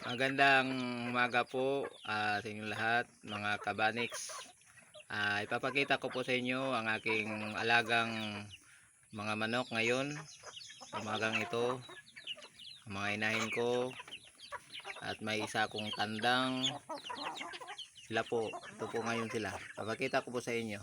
Magandang umaga po ah, sa inyong lahat, mga kabaniks. Ah, ipapakita ko po sa inyo ang aking alagang mga manok ngayon. Umagang ito, ang mga inahin ko at may isa kong tandang. Sila po, ito po ngayon sila. Papakita ko po sa inyo.